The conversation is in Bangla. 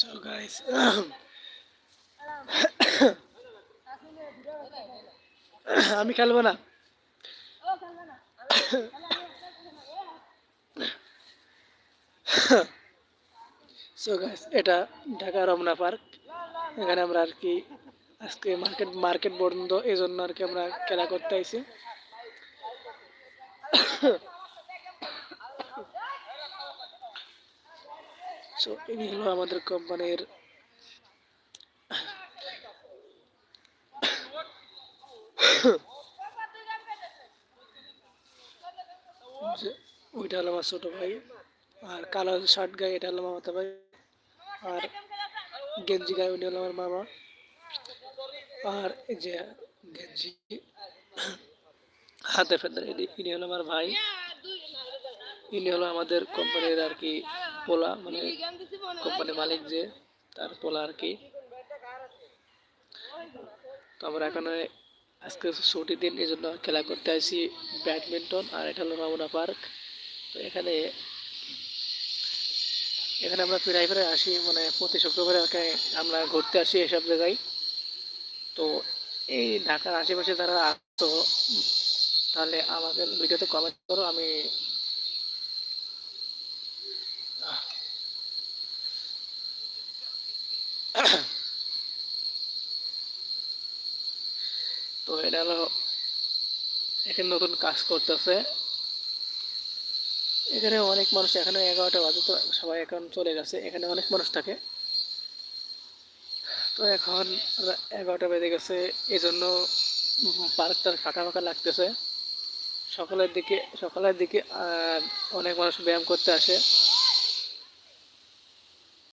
So guys, আমি খেলব না। সো এটা ঢাকা রমনা পার্ক। এখানে আমরা আর কি আজকে মার্কেট মার্কেট বন্ধ এই জন্য আর কি আমরা খেলা করতে আইছি। সো ইনি হলো আমাদের কোম্পানির ওইটা হলো আমার ছোট ভাই, আর কালো শার্ট গায়ে এটা হলো মামাতো ভাই, আর গেঞ্জি গায়ে উনি হলো আমার মামা। আর এই যে গেঞ্জি, হাতে ফেদার ইনি হলো আমার ভাই। ইনি হলো আমাদের কোম্পানির আর কি পোলা মানে কোম্পানির মালিক যে, তার পোলা আর কি। তো আমরা এখানে আজকে ছুটির দিন এই জন্য খেলা করতে আসি ব্যাডমিন্টন, আর এটা হলো রামুনা পার্ক। তো এখানে এখানে আমরা প্রায় প্রায় আসি মানে প্রতি শুক্রবারে আমরা ঘুরতে আসি এসব জায়গায়। তো এই ঢাকার আশেপাশে যারা আসতো তাহলে আমাদের ভিডিওতে কমেন্ট করো, আমি তো এটা হলো এখানে নতুন কাজ করতেছে। এখানে অনেক মানুষ, এখানে এগারোটা বাজে তো সবাই এখন চলে গেছে, এখানে অনেক মানুষ থাকে। তো এখন এগারোটা বেজে গেছে এই জন্য পার্কটা ফাঁকা ফাঁকা লাগতেছে। সকালের দিকে সকালের দিকে অনেক মানুষ ব্যায়াম করতে আসে।